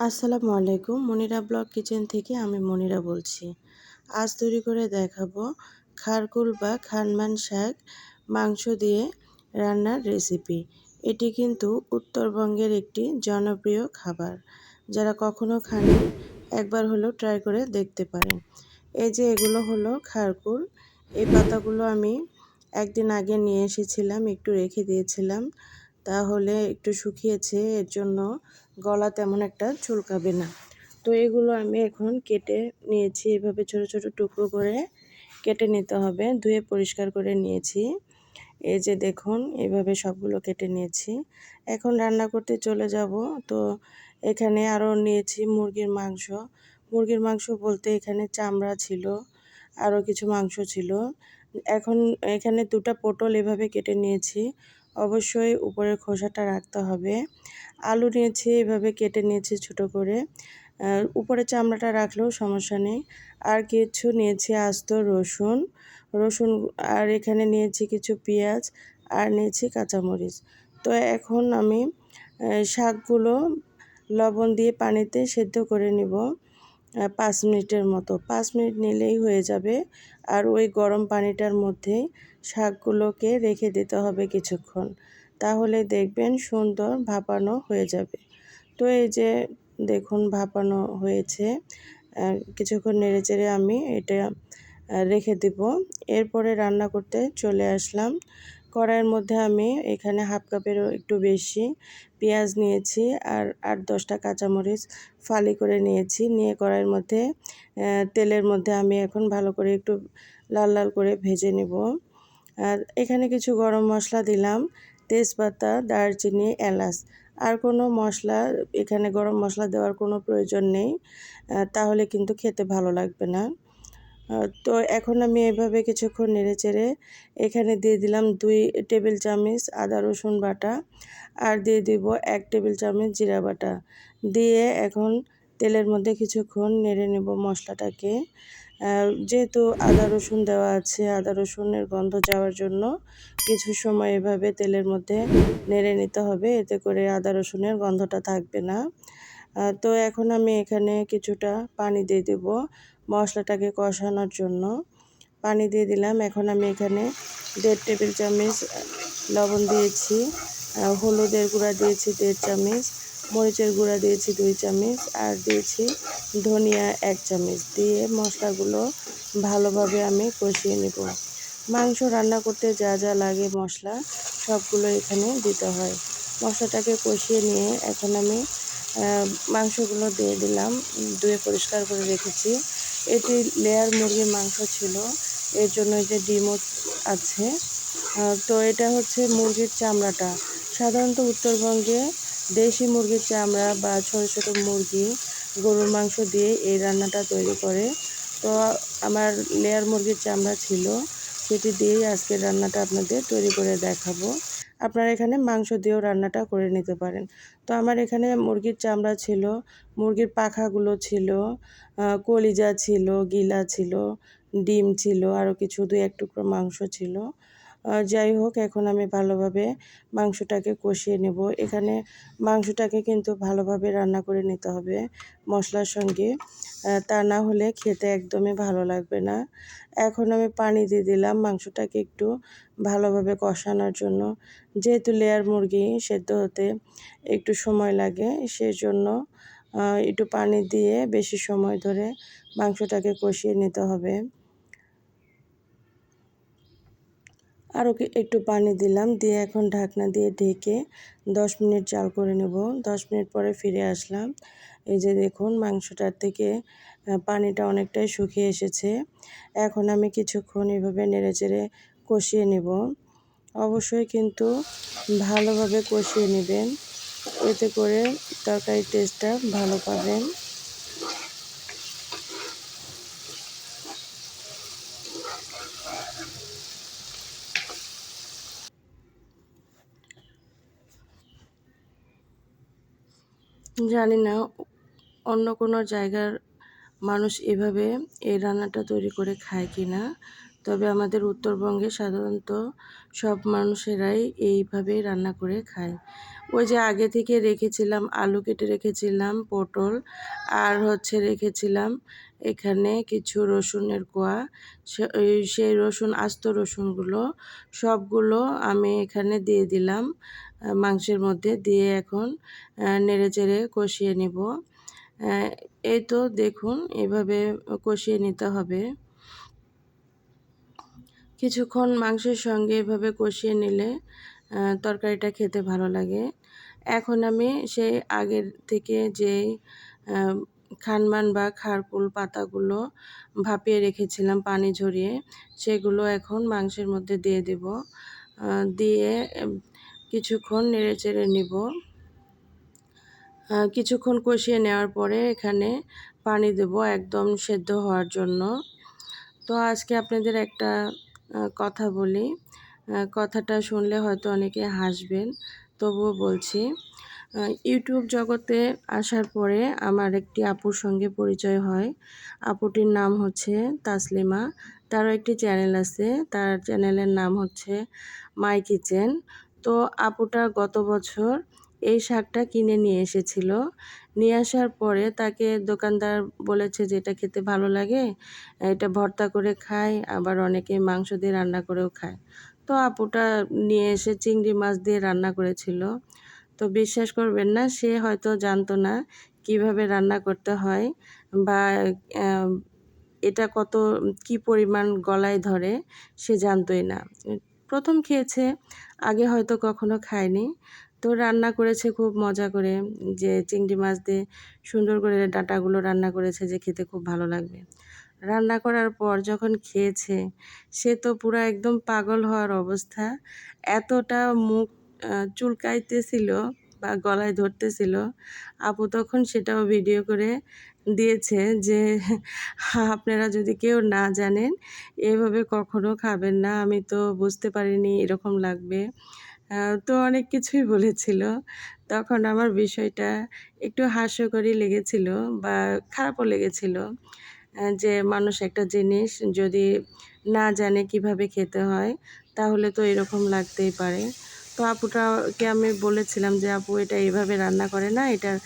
আসসালামু আলাইকুম, Monira blog kitchen থেকে আমি মনিরা বলছি। আজ তৈরি করে দেখাবো খারকুল বা খানমান শাক মাংস দিয়ে রান্নার রেসিপি। এটি কিন্তু উত্তরবঙ্গের একটি জনপ্রিয় খাবার। যারা কখনো খাননি, একবার হলেও ট্রাই করে দেখতে পারেন। এই যে এগুলো হলো খারকুল, এই পাতাগুলো আমি একদিন আগে নিয়ে এসেছিলাম, একটু রেখে দিয়েছিলাম। তাহলে একটু শুকিয়েছে, এর জন্য গলা তেমন একটা চুলকাবে না। তো এগুলো আমি এখন কেটে নিয়েছি। এভাবে ছোট ছোট টুকরো করে কেটে নিতে হবে। ধুয়ে পরিষ্কার করে নিয়েছি। এই যে দেখুন, এভাবে সবগুলো কেটে নিয়েছি। এখন রান্না করতে চলে যাব। তো এখানে আরও নিয়েছি মুরগির মাংস। মুরগির মাংস বলতে এখানে চামড়া ছিল আরও কিছু মাংস ছিল। এখন এখানে দুটা পটল এভাবে কেটে নিয়েছি। অবশ্যই উপরের খোসাটা রাখতে হবে। আলু নিয়েছি, এভাবে কেটে নিয়েছি ছোট করে। উপরে চামড়াটা রাখলেও সমস্যা নেই। আর কিছু নিয়েছি আস্ত রসুন। রসুন, আর এখানে নিয়েছি কিছু পেঁয়াজ, আর নিয়েছি কাঁচামরিচ। তো এখন আমি শাকগুলো লবণ দিয়ে পানিতে সেদ্ধ করে নিব পাঁচ মিনিটের মতো। পাঁচ মিনিট নিলেই হয়ে যাবে। আর ওই গরম পানিটার মধ্যেই শাকগুলোকে রেখে দিতে হবে কিছুক্ষণ। তাহলে দেখবেন সুন্দর ভাপানো হয়ে যাবে। তো এই যে দেখুন ভাপানো হয়েছে কিছুক্ষণ নেড়ে চেড়ে আমি এটা রেখে দিব। এরপরে রান্না করতে চলে আসলাম। কড়াইয়ের মধ্যে আমি এখানে হাফ কাপেরও একটু বেশি পেঁয়াজ নিয়েছি আর আট দশটা কাঁচামরিচ ফালি করে নিয়েছি। নিয়ে কড়াইয়ের মধ্যে তেলের মধ্যে আমি এখন ভালো করে একটু লাল লাল করে ভেজে নেব। আর এখানে কিছু গরম মশলা দিলাম, তেজপাতা, দারচিনি, এলাচ। আর কোনো মশলা, এখানে গরম মশলা দেওয়ার কোনো প্রয়োজন নেই তাহলে কিন্তু খেতে ভালো লাগবে না। তো এখন আমি এভাবে কিছুক্ষণ নেড়ে চেড়ে এখানে দিয়ে দিলাম দুই টেবিল চামচ আদা রসুন বাটা আর দিয়ে দিব এক টেবিল চামচ জিরা বাটা। দিয়ে এখন তেলের মধ্যে কিছুক্ষণ নেড়ে নেব মশলাটাকে। যেহেতু আদা রসুন দেওয়া আছে, আদা রসুনের গন্ধ যাওয়ার জন্য কিছু সময় এভাবে তেলের মধ্যে নেড়ে নিতে হবে, এতে করে আদা রসুনের গন্ধটা থাকবে না। তো এখন আমি এখানে কিছুটা পানি দিয়ে দেব। মশলাটাকে কষানোর জন্য। পানি দিয়ে দিলাম। এখন আমি এখানে দেড় টেবিল চামচ লবণ দিয়েছি হলুদের গুঁড়া দিয়েছি দেড় চামচ, মরিচের গুঁড়া দিয়েছি দুই চামচ, আর দিয়েছি ধনিয়া এক চামচ। দিয়ে মশলাগুলো ভালোভাবে আমি কষিয়ে নেব। মাংস রান্না করতে যা যা লাগে মশলা, সবগুলো এখানে দিতে হয়। মশলাটাকে কষিয়ে নিয়ে এখন আমি মাংসগুলো দিয়ে দিলাম। ধুয়ে পরিষ্কার করে রেখেছি। এটি লেয়ার মুরগির মাংস ছিল। এর জন্য যে ডিমও আছে। তো এটা হচ্ছে মুরগির চামড়াটা। সাধারণত উত্তরবঙ্গে দেশি মুরগির চামড়া বা ছোটো ছোটো মুরগি গরুর মাংস দিয়ে এই রান্নাটা তৈরি করে। তো আমার লেয়ার মুরগির চামড়া ছিল। সেটি দিয়েই আজকের রান্নাটা আপনাদের তৈরি করে দেখাবো। আপনারা এখানে মাংস দিয়েও রান্নাটা করে নিতে পারেন। তো আমার এখানে মুরগির চামড়া ছিল, মুরগির পাখাগুলো ছিল কলিজা ছিল, গিলা ছিল, ডিম ছিল আরও কিছু দুই এক টুকরো মাংস ছিল। যাই হোক, এখন আমি ভালোভাবে মাংসটাকে কষিয়ে নেব। এখানে মাংসটাকে কিন্তু ভালোভাবে রান্না করে নিতে হবে মশলার সঙ্গে। তা না হলে খেতে একদমই ভালো লাগবে না। এখন আমি পানি দিয়ে দিলাম মাংসটাকে একটু ভালোভাবে কষানোর জন্য। যেহেতু লেয়ার মুরগি সেদ্ধ হতে একটু সময় লাগে সেই জন্য একটু পানি দিয়ে বেশি সময় ধরে মাংসটাকে কষিয়ে নিতে হবে। আরও একটু পানি দিলাম, দিয়ে এখন ঢাকনা দিয়ে ঢেকে দশ মিনিট জাল করে নেব। দশ মিনিট পরে ফিরে আসলাম। এই যে দেখুন, মাংসটার থেকে পানিটা অনেকটাই শুকিয়ে এসেছে। এখন আমি কিছুক্ষণ এভাবে নেড়ে চেড়ে কষিয়ে নেব। অবশ্যই কিন্তু ভালোভাবে কষিয়ে নেবেন। এতে করে তরকারির টেস্টটা ভালো পাবেন। জানি না, অন্য কোনো জায়গার মানুষ এভাবে এই রান্নাটা তৈরি করে খায় কি না। তবে আমাদের উত্তরবঙ্গে সাধারণত সব মানুষেরাই এইভাবেই রান্না করে খায়। ওই যে আগে থেকে রেখেছিলাম, আলু কেটে রেখেছিলাম, পটল, আর হচ্ছে রেখেছিলাম এখানে কিছু রসুনের কোয়া সেই রসুন, আস্ত রসুনগুলো, সবগুলো আমি এখানে দিয়ে দিলাম। মাংসের মধ্যে দিয়ে এখন নেড়ে চেড়ে কষিয়ে নিব। এই তো দেখুন, এভাবে কষিয়ে নিতে হবে। কিছুক্ষণ মাংসের সঙ্গে এভাবে কষিয়ে নিলে তরকারিটা খেতে ভালো লাগে। এখন আমি সেই আগের থেকে যে খানমান বা খারকুল পাতাগুলো ভাপিয়ে রেখেছিলাম পানি ঝরিয়ে। সেগুলো এখন মাংসের মধ্যে দিয়ে দেব। দিয়ে কিছুক্ষণ নেড়ে চেড়ে নিব। কিছুক্ষণ কষিয়ে নেওয়ার পরে এখানে পানি দেব একদম সেদ্ধ হওয়ার জন্য। তো আজকে আপনাদের একটা কথা বলি। কথাটা শুনলে হয়তো অনেকে হাসবেন, তবুও বলছি। ইউটিউব জগতে আসার পরে আমার একটি আপুর সঙ্গে পরিচয় হয়। আপুটির নাম হচ্ছে তাসলিমা। তারও একটি চ্যানেল আছে। তার চ্যানেলের নাম হচ্ছে মাই কিচেন। তো আপুটা গত বছর এই শাকটা কিনে নিয়ে এসেছিল। নিয়ে আসার পরে তাকে দোকানদার বলেছে যে, এটা খেতে ভালো লাগে, এটা ভর্তা করে খায়, আবার অনেকে মাংস দিয়ে রান্না করেও খায়। তো আপুটা নিয়ে এসে চিংড়ি মাছ দিয়ে রান্না করেছিল। তো বিশ্বাস করবেন না, সে হয়তো জানতো না কীভাবে রান্না করতে হয় বা এটা কত, কি পরিমাণ গলায় ধরে সে জানতোই না। প্রথম খেয়েছে, আগে হয়তো কখনো খায়নি। তো রান্না করেছে খুব মজা করে, যে চিংড়ি মাছ দিয়ে সুন্দর করে ডাঁটাগুলো রান্না করেছে যে খেতে খুব ভালো লাগবে। রান্না করার পর যখন খেয়েছে, সে তো পুরো একদম পাগল হওয়ার অবস্থা। এতটা মুখ চুলকাইতেছিল বা গলায় ধরতেছিল, আপু তখন সেটাও ভিডিও করে দিয়েছে যে, আপনারা যদি কেউ না জানেন, এভাবে কখনো খাবেন না, আমি তো বুঝতে পারিনি এরকম লাগবে। তো অনেক কিছুই বলেছিল। তখন আমার বিষয়টা একটু হাস্যকরই লেগেছিল বা খারাপও লেগেছিল যে মানুষ একটা জিনিস যদি না জানে কীভাবে খেতে হয়, তাহলে তো এরকম লাগতেই পারে। তো আপুটাকে আমি বলেছিলাম যে, আপু, এটা এইভাবে রান্না করে না, এটার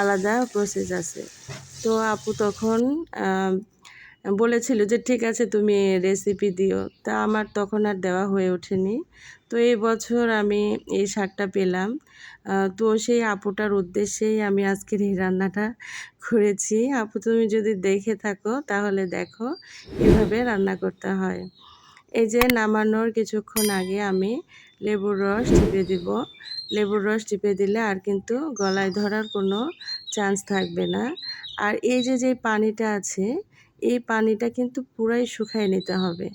আলাদা প্রসেস আছে। তো আপু তখন বলেছিল যে, ঠিক আছে, তুমি রেসিপি দিও। তা আমার তখন আর দেওয়া হয়ে ওঠেনি। তো এই বছর আমি এই শাকটা পেলাম। তো সেই আপুটার উদ্দেশ্যেই আমি আজকের এই রান্নাটা করেছি। আপু, তুমি যদি দেখে থাকো, তাহলে দেখো এভাবে রান্না করতে হয়। এই যে, নামানোর কিছুক্ষণ আগে আমি লেবুর রস চিপে দিব। লেবুর রস চিপে দিলে আর কিন্তু গলায় ধরার কোনো চান্স থাকবে না। আর এই যে যে পানিটা আছে, এই পানিটা কিন্তু পুরাই শুকায় নিতে হবে।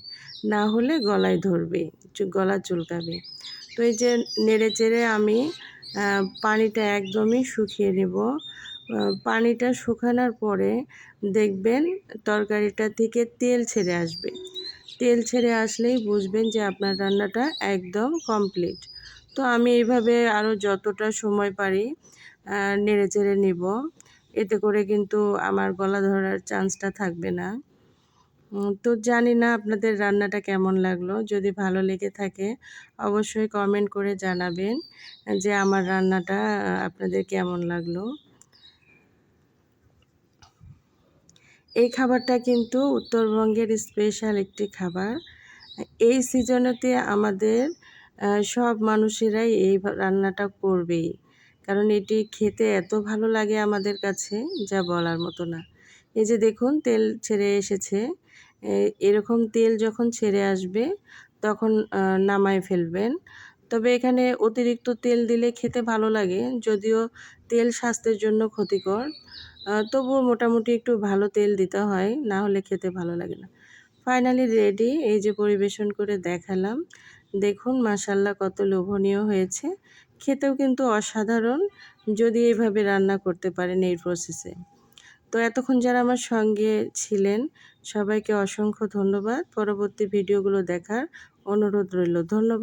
না হলে গলায় ধরবে গলা চুলকাবে। তো এই যে নেড়ে চেড়ে আমি পানিটা একদমই শুকিয়ে নেব। পানিটা শুকানোর পরে দেখবেন তরকারিটা থেকে তেল ছেড়ে আসবে। তেল ছেড়ে আসলেই বুঝবেন যে আপনার রান্নাটা একদম কমপ্লিট। তো আমি এইভাবে আরও যতটা সময় পারি নেড়ে চেড়ে নিব। এতে করে কিন্তু আমার গলা ধরার চান্সটা থাকবে না। তো জানি না আপনাদের রান্নাটা কেমন লাগল। যদি ভালো লেগে থাকে, অবশ্যই কমেন্ট করে জানাবেন যে আমার রান্নাটা আপনাদের কেমন লাগল। এই খাবারটা কিন্তু উত্তরবঙ্গের স্পেশাল একটি খাবার। এই সিজনেতে আমাদের সব মানুষেরাই এই রান্নাটা করবেই। কারণ এটি খেতে এত ভালো লাগে আমাদের কাছে, যা বলার মতো না। এই যে দেখুন, তেল ছেড়ে এসেছে। এরকম তেল যখন ছেড়ে আসবে, তখন নামায় ফেলবেন। তবে এখানে অতিরিক্ত তেল দিলে খেতে ভালো লাগে, যদিও তেল স্বাস্থ্যের জন্য ক্ষতিকর। তবুও মোটামুটি একটু ভালো তেল দিতে হয়, না হলে খেতে ভালো লাগে না। ফাইনালি রেডি এই যে পরিবেশন করে দেখালাম। দেখুন মাসাল্লাহ কত লোভনীয় হয়েছে। খেতেও কিন্তু অসাধারণ, যদি এইভাবে রান্না করতে পারেন এই প্রসেসে তো এতক্ষণ যারা আমার সঙ্গে ছিলেন, সবাইকে অসংখ্য ধন্যবাদ। পরবর্তী ভিডিওগুলো দেখার অনুরোধ রইল। ধন্যবাদ।